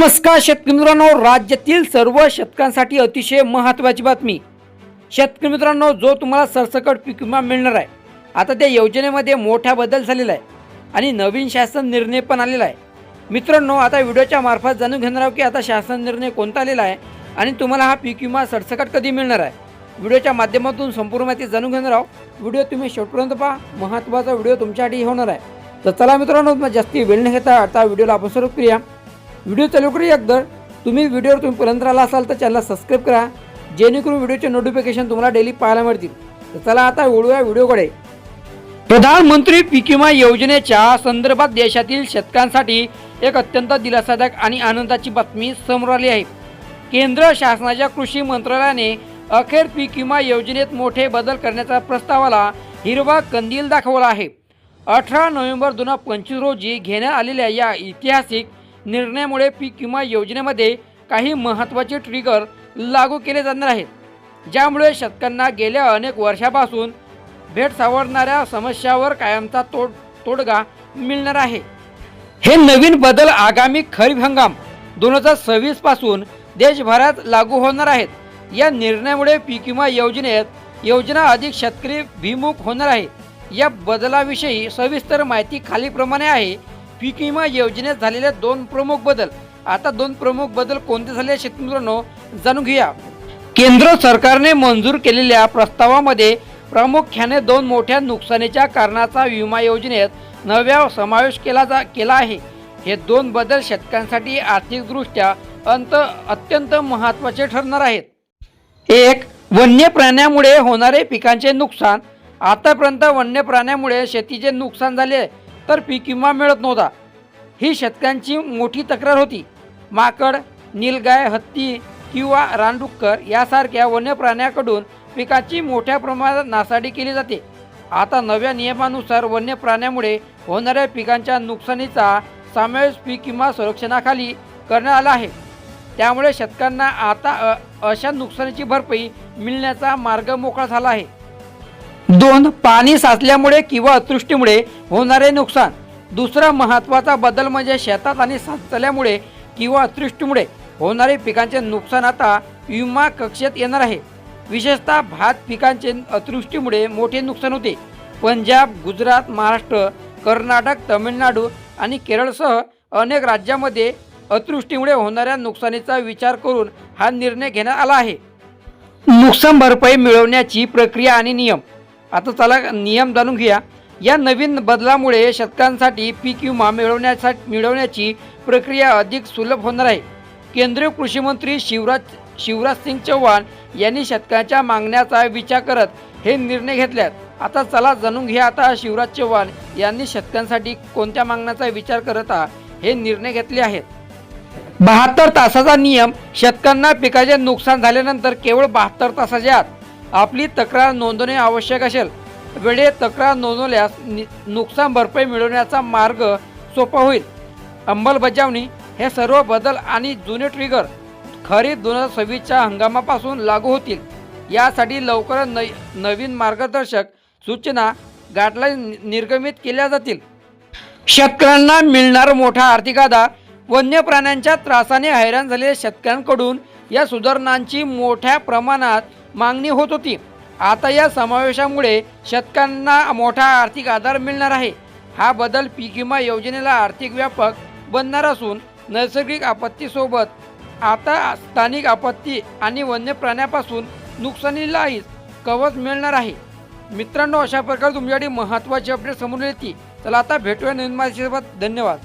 नमस्कार शेतकरी मित्रांनो राज्यातील सर्व शेतकऱ्यांसाठी अतिशय महत्त्वाची बातमी. शेतकरी मित्रांनो जो तुम्हाला सरसकट पीक विमा मिळणार आहे आता त्या योजनेमध्ये मोठा बदल झालेला आहे आणि नवीन शासन निर्णय पण आलेला आहे. मित्रांनो आता व्हिडिओच्या मार्फत जाणून घेणार आहोत की आता शासन निर्णय कोणता आलेला आहे आणि तुम्हाला हा पीक विमा सरसकट कधी मिळणार आहे. व्हिडिओच्या माध्यमातून संपूर्ण माहिती जाणून घेणार आहोत. व्हिडिओ तुम्ही शेवटपर्यंत पहा महत्त्वाचा व्हिडिओ तुमच्यासाठी होणार आहे. तर चला मित्रांनो मग जास्ती वेळ न घेता आता व्हिडिओला आपण सुरू करूया. व्हिडिओ चालू करूया एकदा तुम्ही व्हिडिओवर तुम्ही पर्यंत आला असाल तर चॅनलला सबस्क्राईब करा. जेणेकरून व्हिडिओचे नोटिफिकेशन तुम्हाला डेली पाहायला मिळतील. तर चला आता वळूया व्हिडिओकडे प्रधानमंत्री पीक विमा योजनेच्या संदर्भात देशातील शेतकऱ्यांसाठी एक अत्यंत दिलासादायक आणि आनंदाची बातमी समोर आली आहे. केंद्र शासनाच्या कृषी मंत्रालयाने अखेर पीक विमा योजनेत मोठे बदल करण्याचा प्रस्तावाला हिरवा कंदील दाखवला आहे. अठरा नोव्हेंबर दोन हजार पंचवीस रोजी घेण्यात आलेल्या या ऐतिहासिक निर्णयामुळे पीक विमा योजनेमध्ये काही महत्त्वाचे ट्रिगर लागू केले जाणार आहेत. ज्यामुळे शेतकऱ्यांना गेल्या अनेक वर्षापासून भेट सावरणाऱ्या समस्यावर कायमचा तोड तोडगा मिळणार आहे. हे नवीन बदल आगामी खरीप हंगाम दोन हजार सव्वीसपासून देशभरात लागू होणार आहेत. या निर्णयामुळे पीक विमा योजनेत योजना अधिक शेतकरी भिमुख होणार आहे या बदलाविषयी सविस्तर माहिती खालीप्रमाणे आहे. पीक विमा योजनेत झालेल्या दोन प्रमुख बदल. आता दोन प्रमुख बदल कोणते झाले शेतमित्रांनो जाणून घेऊया. केंद्र सरकारने मंजूर केलेल्या प्रस्तावामध्ये प्रामुख्याने दोन मोठ्या नुकसानीच्या कारणाचा विमा योजनेत नव्या समावेश केला जा केला आहे. हे दोन बदल शेतकऱ्यांसाठी आर्थिकदृष्ट्या अंत अत्यंत महत्त्वाचे ठरणार आहेत. एक वन्य प्राण्यामुळे होणारे पिकांचे नुकसान. आतापर्यंत वन्य प्राण्यामुळे शेतीचे नुकसान झाले तर पीक विमा मिळत नव्हता. ही शेतकऱ्यांची मोठी तक्रार होती. माकड नीलगाय हत्ती किंवा रानडुक्कर यासारख्या वन्य प्राण्याकडून पिकाची मोठ्या प्रमाणात नासाडी केली जाते. आता नव्या नियमानुसार वन्य प्राण्यामुळे होणाऱ्या पिकांच्या नुकसानीचा समावेश पीक विमा संरक्षणाखाली करण्यात आला आहे. त्यामुळे शेतकऱ्यांना आता अ, अशा नुकसानीची भरपाई मिळण्याचा मार्ग मोकळा झाला आहे. दोन पाणी साचल्यामुळे किंवा अतृष्टीमुळे होणारे नुकसान. दुसरा महत्त्वाचा बदल म्हणजे शेतात आणि साचल्यामुळे किंवा अतृष्टीमुळे होणारे पिकांचे नुकसान आता विमा कक्षेत येणार आहे. विशेषतः भात पिकांचे अतृष्टीमुळे मोठे नुकसान होते. पंजाब गुजरात महाराष्ट्र कर्नाटक तमिळनाडू आणि केरळसह अनेक राज्यामध्ये अतृष्टीमुळे होणाऱ्या नुकसानीचा विचार करून हा निर्णय घेण्यात आला आहे. नुकसान भरपाई मिळवण्याची प्रक्रिया आणि नियम. आता चला नियम जाणून घेऊया. या नवीन बदलामुळे शेतकऱ्यांसाठी पीक विमा मिळवण्यासाठी मिळवण्याची प्रक्रिया अधिक सुलभ होणार आहे. केंद्रीय कृषी मंत्री शिवराज शिवराज सिंग चौहान यांनी शेतकऱ्यांच्या मागण्याचा विचार करत हे निर्णय घेतल्यात आता चला जाणून घ्या आता शिवराज चौहान यांनी शेतकऱ्यांसाठी कोणत्या मागण्याचा विचार करत हे निर्णय घेतले आहेत. बहात्तर तासाचा नियम शेतकऱ्यांना पिकाचे नुकसान झाल्यानंतर केवळ बहात्तर तासाच्या आत आपली तक्रार नोंदवणे आवश्यक असेल. वेळेत तक्रार नोंदवल्यास नि- नुकसान भरपाई मिळवण्याचा मार्ग सोपा होईल. अंमलबजावणी हे सर्व बदल आणि जुने ट्रिगर खरीप दोन हजार सव्वीसच्या हंगामापासून लागू होतील. यासाठी लवकरच न नवीन मार्गदर्शक सूचना गाईडलाईन निर्गमित केल्या जातील. शेतकऱ्यांना मिळणार मोठा आर्थिक आधार वन्य प्राण्यांच्या त्रासाने हैराण झालेल्या शेतकऱ्यांकडून या सुधारणांची मोठ्या प्रमाणात मागणी होत होती. आता या समावेशामुळे शेतकऱ्यांना मोठा आर्थिक आधार मिळणार आहे. हा बदल पीक विमा योजनेला आर्थिक व्यापक बनणार असून नैसर्गिक आपत्तीसोबत आता स्थानिक आपत्ती आणि वन्य प्राण्यापासून नुकसानीलाही कवच मिळणार आहे. मित्रांनो अशा प्रकारे तुमच्यासाठी महत्त्वाची अपडेट समोर येते चला आता भेटूया नवीन धन्यवाद.